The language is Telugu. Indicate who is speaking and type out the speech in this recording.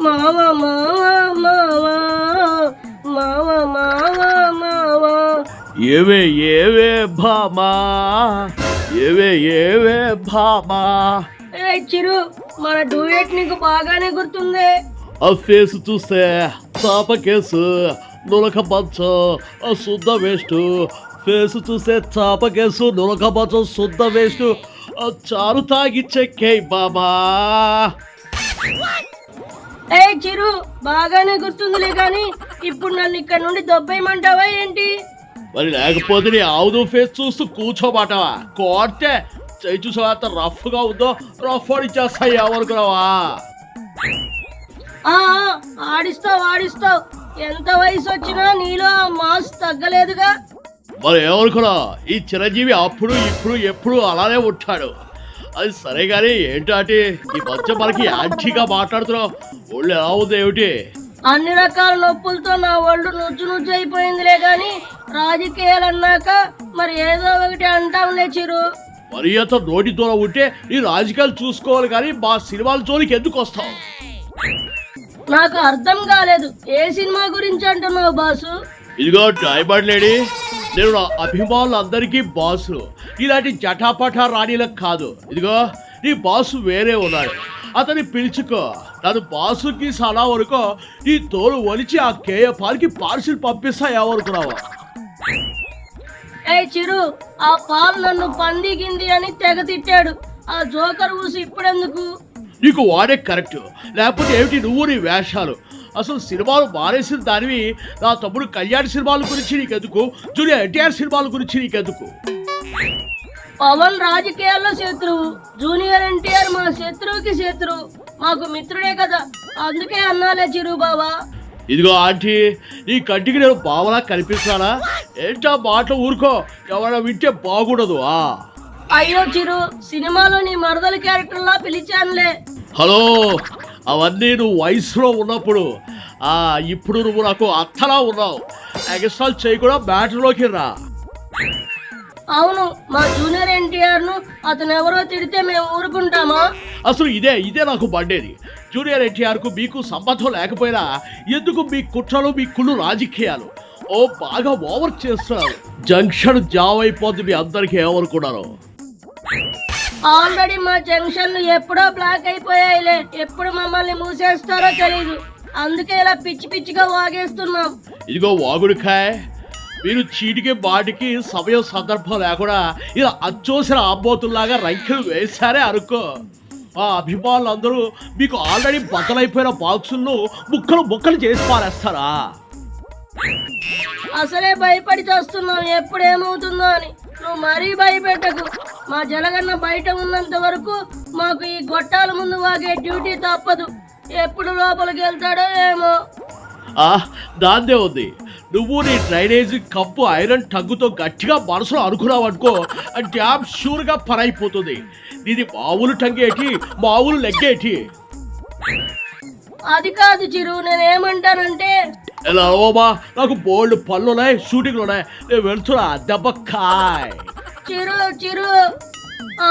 Speaker 1: మావ మావ మావ మావ మావ మావ.
Speaker 2: ఏవే ఏవే భామా? ఏవే ఏవే భామా?
Speaker 1: ఏ చిరు మన డూయట్ నీకు బాగానే గుర్తుంది.
Speaker 2: ఆ ఫేస్ చూస్తే చాప కేసు నులక మంచం ఆ శుద్ధ వేస్ట్ ఫేస్ చూస్తే చాప కేసు నులక మంచం శుద్ధ వేస్ట్ ఆ చారు తాగిచ్చే కే బాబా
Speaker 1: ఏ చిరు బాగానే గుర్తుందిలే కానీ ఇప్పుడు నన్ను ఇక్కడ నుండి దొబ్బేయమంటావా ఏంటి?
Speaker 2: మరి లేకపోతే నీ ఆవుదు ఫేస్ చూస్తూ కూర్చోబాటవా? కోడితే చేయి చూసావా ఎంత రఫ్గా ఉందో రఫ్ ఆడిచ్చేస్తాయి ఎవరుకున్నావా
Speaker 1: ఆ ఆ, ఆడిస్తావు ఆడిస్తావు. ఎంత వయసు వచ్చినా నీలో ఆ మాస్ తగ్గలేదుగా.
Speaker 2: మరి ఏమనుకున్నా ఈ చిరంజీవి అప్పుడు ఇప్పుడు ఎప్పుడు అలానే ఉంటాడు. అది సరే కానీ ఏంటంటే ఈ మధ్య మనకి యాంటీగా మాట్లాడుతున్నావు. ఒళ్ళు ఎలా ఉంది ఏమిటి?
Speaker 1: అన్ని రకాల నొప్పులతో నా ఒళ్ళు నుజ్జు నుజ్జు అయిపోయిందిలే గాని రాజకీయాలు అన్నాక మరి ఏదో ఒకటి అంటాంలే చిరు.
Speaker 2: మరి అంత నోటి దూరం ఉంటే ఈ రాజకీయాలు చూసుకోవాలి కానీ మా సినిమాల జోలికి ఎందుకు వస్తావు?
Speaker 1: నాకు అర్థం కాలేదు. ఏ సినిమా గురించి అంటున్నావు బాసు?
Speaker 2: ఇదిగో డైమండ్ లేడీ నేను నా అభిమానులందరికీ బాసు. ఇలాంటి జటాపటా రాణిలకు కాదు. ఇదిగో నీ బాసు వేరే ఉన్నాడు. అతన్ని పిలుచుకో. నన్ను బాసుకి సలా వరకు నీ తోలు ఒలిచి ఆ కేయ పాలకి పార్సిల్ పంపిస్తా ఎవరుకున్నావా
Speaker 1: ఏ చిరు ఆ పాలు నన్ను పంది గింది అని తెగ తిట్టాడు. ఆ జోకర్ ఊసి ఇప్పుడెందుకు?
Speaker 2: నీకు వాడే కరెక్ట్. లేకపోతే ఏమిటి నువ్వు నీ వేషాలు? అసలు సినిమాలు మానేసిన దానివి నా తమ్ముడు కళ్యాణ్ సినిమాల గురించి నీకెందుకు? జూనియర్ ఎన్టీఆర్ సినిమాల గురించి నీకెందుకు?
Speaker 1: పవన్ రాజకీయాల్లో శత్రువు జూనియర్ ఎన్టీఆర్ మా శత్రువుకి శత్రువు మాకు మిత్రుడే కదా. అందుకే అన్నాలే చిరు బావా.
Speaker 2: ఇదిగో ఆంటీ నీ కంటికి నేను బావలా కనిపిస్తానా ఏంటా మాటలు ఊరుకో? ఎవరైనా వింటే బాగుండదు ఆ.
Speaker 1: అయ్యో చిరు సినిమాలో నీ మరదల క్యారెక్టర్లా పిలిచానులే.
Speaker 2: హలో అవన్నీ నువ్వు వయసులో ఉన్నప్పుడు ఆ ఇప్పుడు నువ్వు నాకు అత్తలా ఉన్నావు. ఎక్స్ట్రాల్ చేయకుండా మ్యాటర్లోకి రా.
Speaker 1: అవును మా జూనియర్ ఎన్టీఆర్ను అతను ఎవరో తిడితే మేము ఊరుకుంటామా?
Speaker 2: అసలు ఇదే ఇదే నాకు బండేది జూనియర్ ఎన్టీఆర్కు మీకు సంబంధం లేకపోయినా ఎందుకు మీ కుట్రలు మీ కుళ్ళు రాజకీయాలు? ఓ బాగా ఓవర్ చేస్తున్నారు. జంక్షన్ జామ్ అయిపోద్ది మీ అందరికీ ఏమనుకున్నారు.
Speaker 1: ఆల్రెడీ మా జంక్షన్లు ఎప్పుడో బ్లాక్ అయిపోయాయిలే. ఎప్పుడు మమ్మల్ని మూసేస్తారో తెలీదు. అందుకే ఇలా పిచ్చి పిచ్చిగా వాగేస్తున్నాం.
Speaker 2: ఇదిగో వాగుడికాయ్ మీరు చీటికి బాటికి సమయం సందర్భం లేకుండా ఇలా అచ్చోసిన ఆంబోతుల్లాగా రంకెలు వేశారే అనుకో ఆ అభిమానులందరూ మీకు ఆల్రెడీ బద్దలైపోయిన బాక్సులను ముక్కలు ముక్కలు చేసి పారేస్తారా?
Speaker 1: అసలే భయపడి చేస్తున్నాం ఎప్పుడేమవుతుందో అని. నువ్వు మరీ భయపెట్టకు. మా జలగన్న బయట ఉన్నంత వరకు మాకు ఈ గొట్టాల ముందు వాగే డ్యూటీ తప్పదు. ఎప్పుడు లోపలికి వెళ్తాడో ఏమో
Speaker 2: దాందే ఉంది. నువ్వు నీ డ్రైనేజ్ కప్పు ఐరన్ టగ్గుతో గట్టిగా మనసులో అనుకున్నావు అనుకో డ్యామ్ షూర్గా పనైపోతుంది ఇది మామూలు టంగేటి మామూలు లెగ్గేటి.
Speaker 1: అది కాదు చిరు నేనేమంటానంటే
Speaker 2: ఎలా ఓమా నాకు బోల్డ్ పళ్ళు ఉన్నాయి షూటింగ్లు ఉన్నాయి నేను వెళ్తున్నా దెబ్బ కాయ్
Speaker 1: చిరు చిరు ఆ?